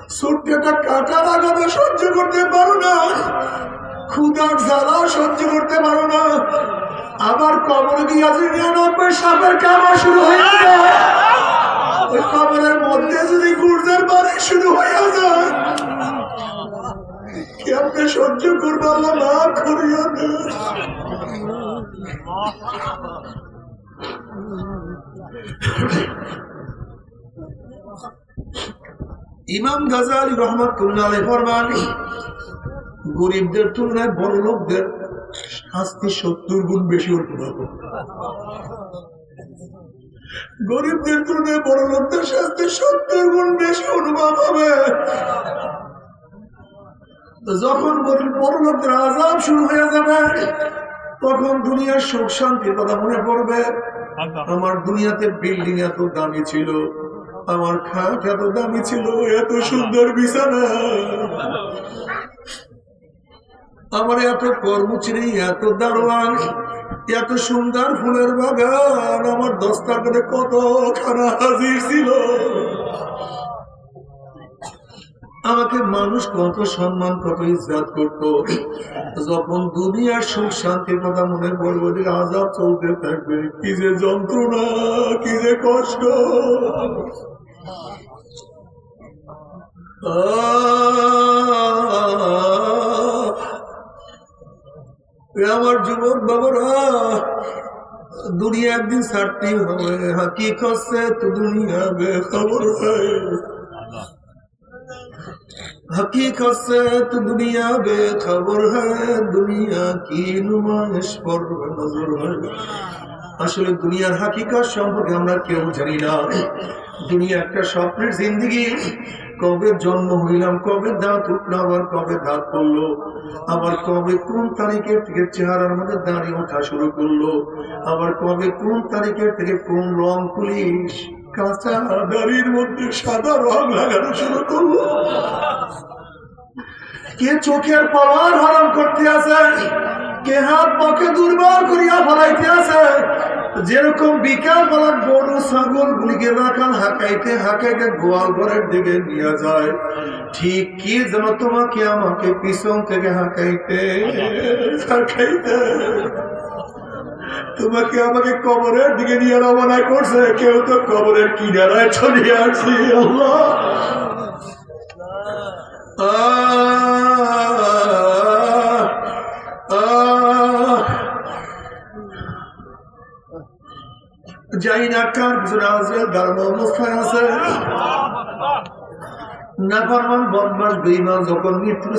একটা কাঁটার সহ্য করতে পারো না। ক্ষুদার জ্বালা সহ্য করতে পারো না। আবার কবর গিয়া যে নিরানব্বই সাপের কামা শুরু হয়ে যায় ওই কবরের মধ্যে যদি গুর্জের বাড়ি শুরু হয়ে যায় কেমনে সহ্য করব না করিয়া না ইমাম গাজালি রহমতুল্লাহ ফরমান গরিবদের তুলনায় বড় লোকদের শাস্তি সত্তর গুণ বেশি গরিবদের তুলনায় বড় লোকদের শাস্তি সত্তর গুণ বেশি অনুভব হবে। যখন গরিব বড় লোকদের আজাব শুরু হয়ে যাবে তখন দুনিয়ার সুখ শান্তির কথা মনে পড়বে। আমার দুনিয়াতে বিল্ডিং এত দামি ছিল আমার খাট এত দামি ছিল, এত সুন্দর বিছানা। আমার এত কর্মচারী, এত দারোয়ান, এত সুন্দর ফুলের বাগান, আমার দস্তার করে কত খানা হাজির ছিল। আমাকে মানুষ কত সম্মান, কত ইজ্জাত করত। যখন দুনিয়ার সুখ শান্তির কথা মনে পড়ব যে আজাব চলতে থাকবে। কি যে যন্ত্রণা, কি যে কষ্ট। আমার যুবক বাবরা, দুনিয়া একদিন সারতে হবে। হাকি খসে তো দুনিয়া বে খবর হাকি حقیقت তো দুনিয়া دنیا بے خبر কি دنیا کی نمائش پر আসলে দুনিয়ার হাকিকার সম্পর্কে আমরা কেউ জানি না। দুনিয়া একটা স্বপ্নের জিন্দগি। কবে জন্ম হইলাম, কবে দাঁত উঠল, আবার কবে দাঁত পড়ল, আবার কবে কোন তারিখের থেকে চেহারার মধ্যে দাঁড়িয়ে ওঠা শুরু করল, আবার কবে কোন তারিখের থেকে কোন রং পুলিশ কাঁচা দাড়ির মধ্যে সাদা রং লাগানো শুরু করল। কে চোখের পাওয়ার হরণ করতে আছে? কে হাত পকে দুর্বল করিয়া ফলাইতে আছে? যেরকম বিকাল বেলা গরু ছাগল গুলিকে রাখাল হাঁকাইতে হাঁকাইতে গোয়াল ঘরের দিকে নিয়ে যায়। ঠিক কি যেন তোমাকে আমাকে পিছন থেকে হাঁকাইতে? হাঁকাইতে। তোমাকে আমাকে কবরের দিকে নিয়ে রওনা করছে কেউ তো কবরের কিনারায় চলে আসছি আল্লাহ। আহ, আহ। জানি না পিছনে আছে দাঁড়ানো অবস্থায় আছে। বেইমান যখন মৃত্যু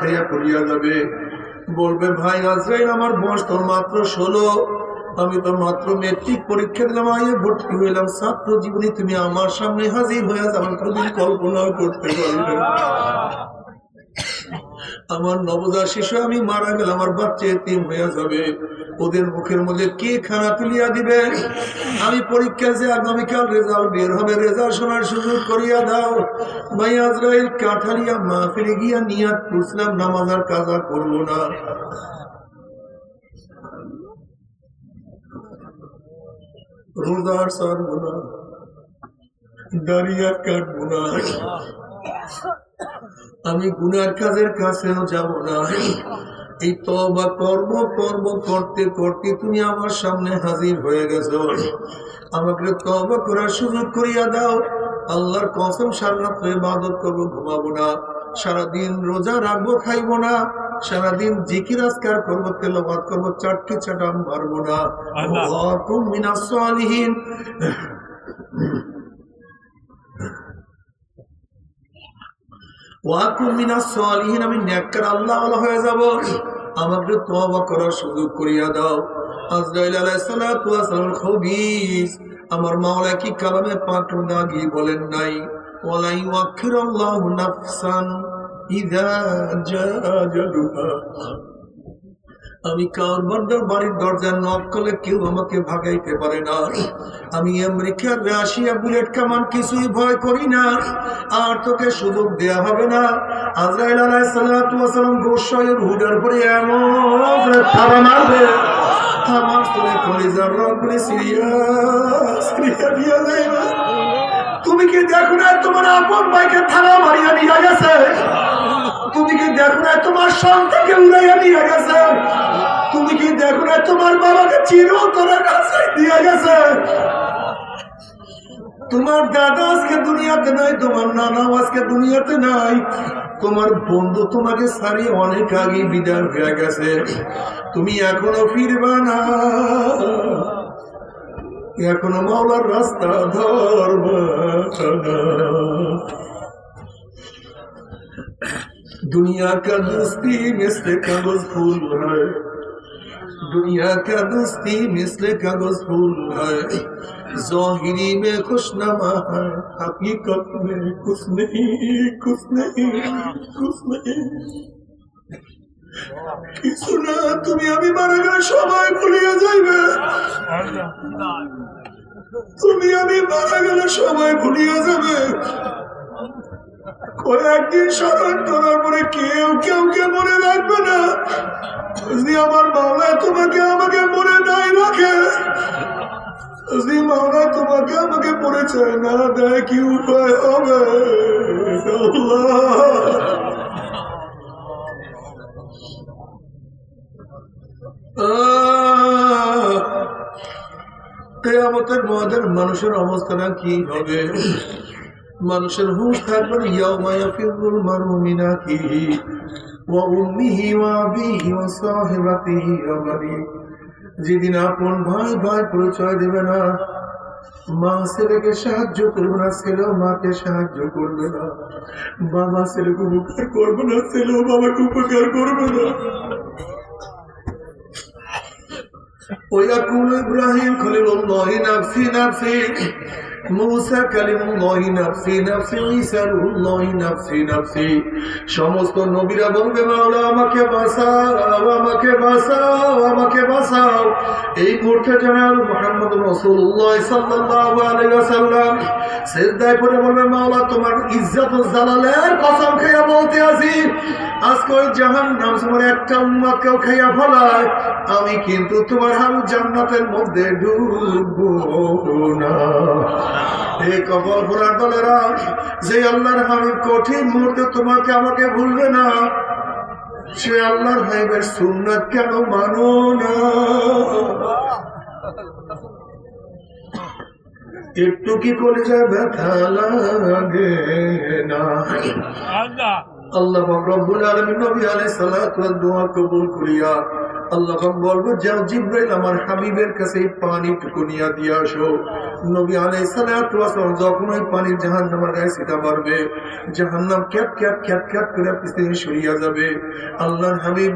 খাইয়া যাবে, বলবে, ভাই আমার বয়স তোর মাত্র ষোলো। আমি তো মাত্র মেট্রিক পরীক্ষা দিলাম ভর্তি হইলাম। ছাত্র জীবনে তুমি আমার সামনে হাজির হয়ে কোনদিন কল্পনাও করতে পারবে আমার নবজাত শিশু, আমি মারা গেলে আমার বাচ্চা এতিম হয়ে যাবে। ওদের মুখের মধ্যে কে খানা তুলিয়া দিবে? আমি পরীক্ষা যে আগামীকাল রেজাল্ট বের হবে, রেজাল্ট শোনার সুযোগ করিয়া দাও। ভাই আজরাইল কাঠালিয়া মাহফিলে গিয়া নিয়াত করছিলাম, নামাজ আর কাজা করব না। রোজার সারবো না। দাঁড়িয়ে কাটবো না। আমি গুনার কাজের কাছেও যাব না। এই তবা কর্ম কর্ম করতে করতে তুমি আমার সামনে হাজির হয়ে গেছো। আমাকে তবা করার সুযোগ করিয়া দাও। আল্লাহর কসম সারা রাত ইবাদত করব ঘুমাবো না। সারাদিন রোজা রাখব খাইবো না। সারাদিন জিকির আজকার করব তেলাওয়াত করব চারটি চাটাম মারবো না। ওয়াকুম মিনাস সালিহিন। ওয়াকুম মিনাস আমি নেককার আল্লাহ হয়ে যাব। আমাকে তওবা করার সুযোগ করিয়া দাও। আমার মাওলা কি কালামে পাক দাগি বলেন নাই? আমি কার বাড়ির দরজা নক করলে কেউ আমাকে ভাগাইতে পারে না। আমি আমেরিকার রাশিয়া বুলেট কামান কিছুই ভয় করি না। আর তোকে সুযোগ দেয়া হবে না। আজরাইল আলাইসালাম গোসাইয়ের হুডের উপরে এমন থাবা মারবে। আমার তোলে কলিজার রঙগুলি সিরিয়া সিরিয়া দিয়া যাইবে। তুমি কি দেখো না তোমার আপন ভাইকে থানা মারিয়া নিয়ে গেছে? তুমি কি দেখো না তোমার সন্তানকে উড়াইয়া নিয়ে গেছে? তুমি কি দেখো না তোমার বাবাকে চিরতরে কাছে দিয়ে গেছে? তোমার দাদা আজকে দুনিয়াতে নাই, তোমার নানাও আজকে দুনিয়াতে নাই। তোমার বন্ধু তোমাকে সারি অনেক আগে বিদায় হয়ে গেছে। তুমি এখনও ফিরবা না। এখনও মাওলার রাস্তা ধরবা দুনিয়া কা দোস্তি মেসতে কাগজ ফুল হয়। दुनिया का दोस्ती मिसले कागज फूल है जोहिरी में खुशनमा है हकीकत में कुछ नहीं कुछ नहीं कुछ नहीं কিছু না তুমি আমি মারা গেলে সবাই ভুলিয়ে যাইবে তুমি আমি মারা গেলে সবাই ভুলিয়ে যাবে কয়েকদিন স্মরণ করার পরে কেউ কেউ কে মনে রাখবে না যদি আমার মাওলা, তোমাকে আমাকে মনে নাই রাখে। যদি মাওলা, তোমাকে আমাকে মনে চায় না দেয় কি উপায় হবে? কেয়ামতের মহাদের মানুষের অবস্থাটা কি হবে? মানুষের হুঁশ থাকবে না, ইয়াউমা ইয়াফিরুল মারউ মিন আখিহি ওয়া উম্মিহি ওয়া আবিহি ওয়া সাহিবাতিহি ওয়া বানিহি যেদিন আপন ভাই ভাই পরিচয় দেবে না মা ছেলেকে সাহায্য করবে না ছেলেও মাকে সাহায্য করবে না বাবা ছেলেকে উপকার করবে না ছেলেও বাবাকে উপকার করবে না ويقول إبراهيم خليل الله نفسي نفسي সমস্ত নবীরা বলবে, মাওলা, আমাকে বাসাও আমাকে বাসাও আমাকে বাসাও এই মুহূর্তে জানাল মোহাম্মদ রাসূলুল্লাহ সাল্লাল্লাহু আলাইহি বলবে, মাওলা, তোমার ইজ্জত ও জালালের কসম খেয়ে বলতে আসি। আজকে ওই জাহান্নাম তোমার একটা উম্মতকেও খাইয়া ফলায়, আমি কিন্তু তোমার হাম জান্নাতের মধ্যে ঢুকবো না। দলেরা যে আল্লাহর হাবিব কঠিন মুহূর্তে তোমাকে আমাকে ভুলবে না, সে আল্লাহর হাবিবের সুন্নাত কেন মানো না? একটু কি করে যায় ব্যথা লাগে না? আল্লাহ রব্বুল আলামিন নবী আলাইহিস সালাতু ওয়াস দোয়া কবুল করিয়া আল্লাহ বলব যাও জিব্রাইল আমার হাবিবের কাছে এই পানিটুকু নিয়ে দিয়ে আসো নবী ওয়াস যখন ওই পানি জাহান্নামের গায়ে সিটা মারবে, জাহান্নাম ক্যাট ক্যাট ক্যাট ক্যাট করে পিছনে সরিয়া যাবে।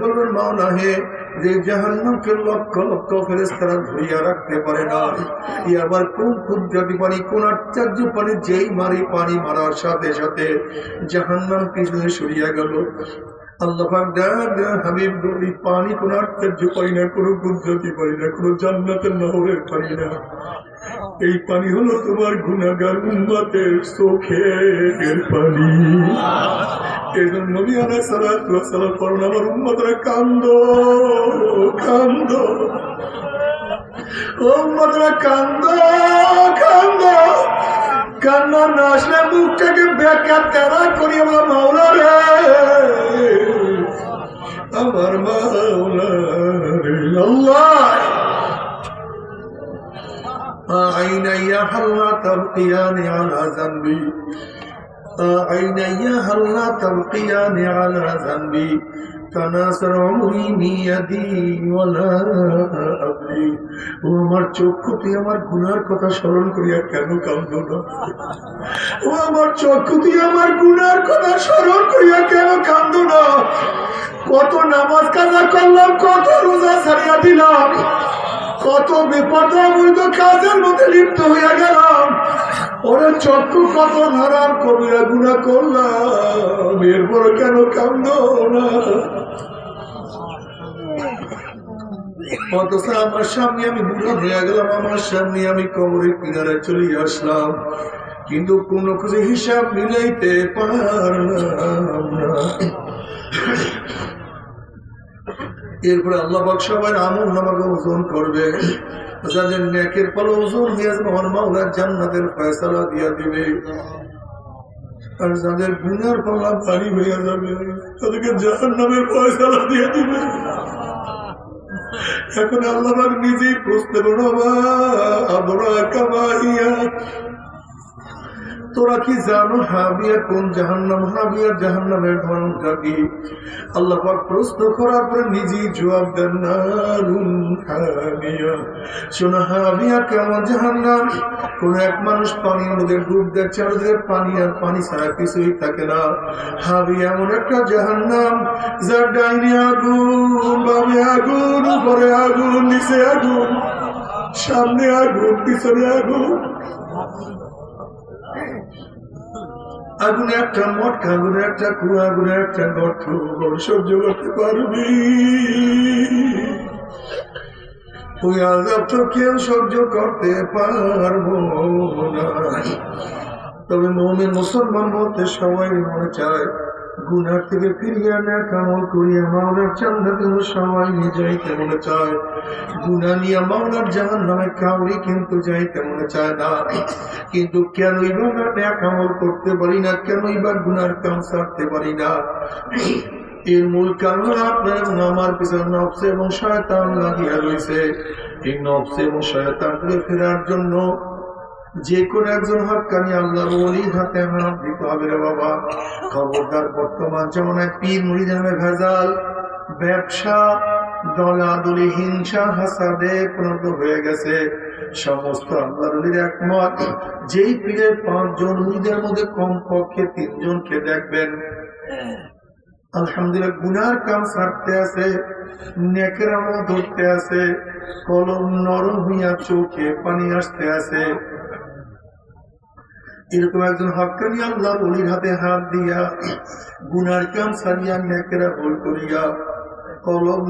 বলবেন হে, যে জাহান্নামকে লক্ষ লক্ষ ফেরেশতারা ধরিয়া রাখতে পারে না। আবার কোন কুদরতি পানি, কোন পানি, যেই মারি পানি মারার সাথে সাথে জাহান্নাম পিছনে সরিয়া গেল। আল্লাহ হাবিব গলি পানি কোন আশ্চর্য পাই না, কোনো কুদরতি পাই না, কোনো জান্নাতের নহরের পানি না। এই পানি হলো তোমার গুণাগার উম্মতের চোখের পানি। কান্দ কান্দ। কান্দ কান্না না আসলে মুখটাকে বেকার তেরা করি আমার মাওলা রে أمر مولاي إلا الله. عيني هلا تلقيان على ذنبي. عيني هلا تلقيان على ذنبي. ও আমার চক্ষুতে আমার গুনার কথা স্মরণ করিয়া কেন কান্দ না? ও আমার চক্ষুতে আমার গুনার কথা স্মরণ করিয়া কেন কান্দ না? কত নামাজ কাজা করলাম, কত রোজা ছাড়িয়া দিলাম, কত বেপর্দা কাজের মধ্যে লিপ্ত হইয়া গেলাম। চক্ষু কত হারাম কবিরা গুণা করলাম। এরপর কেন কান্দ না? আমার সামনে আমি বুড়া হয়ে গেলাম, আমার সামনে আমি কবরের কিনারে চলে আসলাম। কিন্তু কোনো খুঁজে হিসাব মিলাইতে পারলাম না। এরপরে আল্লাহ পাক সবার আমল নামাকে ওজন করবে। যাদের নেকের পালো ওজন যাবে আমার মাওলার জান্নাতের ফয়সালা দিয়া দিবে। আর যাদের গুনার পাল্লা ভারী হইয়া যাবে, তাদেরকে জাহান নামের পয়সালা দিয়ে দিবে। এখন আল্লাহ নিজেই প্রশ্ন তোরা কি জানো হাবিয়া কোন জাহান্নাম? হাবিয়া জাহান্নামের ধরনটা কি? আল্লাহ পাক প্রশ্ন করার পরে নিজেই জবাব দেন, নারুন হাবিয়া। শোনো, হাবিয়া কেমন জাহান্নাম? কোন এক মানুষ পানির মধ্যে ডুব দেয় চারদিকে পানি আর পানি ছাড়া কিছুই থাকে না। হাবিয়া এমন একটা জাহান্নাম, যার ডাইনি আগুন, বামে আগুন, উপরে আগুন, নিচে আগুন, সামনে আগুন, পিছনে আগুন। আগুনে একটা মটকা, আগুনে একটা কুয়া, আগুনে একটা গর্ত সহ্য করতে পারবি। ওই আজাব তো কেউ সহ্য করতে পারব না। তবে মৌমের মুসলমান বলতে সবাই মনে চায় গুনার থেকে ফিরিয়ে না কামল করিয়া মাওলার চান্দা কিন্তু সবাই যাইতে মনে চায়। গুনা নিয়ে মাওলার জাহান নামে কাউরি কিন্তু যাইতে মনে চায় না। কিন্তু কেনই বা না কামল করতে পারি না, কেনই বা গুনার কাম সারতে পারি না। এর মূল কারণ আপনার এবং আমার পিছনে নবসে এবং শয়তান লাগিয়া রয়েছে এই নবসে এবং শয়তানকে ফেরার জন্য যে কোন একজন হকানি আল্লাহর ওলির হাতে হাত দিতে হবে রে বাবা। খবরদার বর্তমান যেমন এক পীর মুড়ি নামে ভেজাল, ব্যবসা, দলাদলি, হিংসা, হাসাদে পরিণত হয়ে গেছে। সমস্ত আল্লাহর ওলির একমত, যেই পীরের পাঁচজন মুড়িদের মধ্যে কমপক্ষে তিনজনকে দেখবেন। আলহামদুলিল্লাহ গুনার কাম ছাড়তে আছে নেকরামও ধরতে আছে, কলম নরম হইয়া চোখে পানি আসতে আছে। এরকম একজন হকানি আল্লাহ অলির হাতে হাত দিয়া গুনার কাম সারিয়া নেকেরা ভুল করিয়া কলম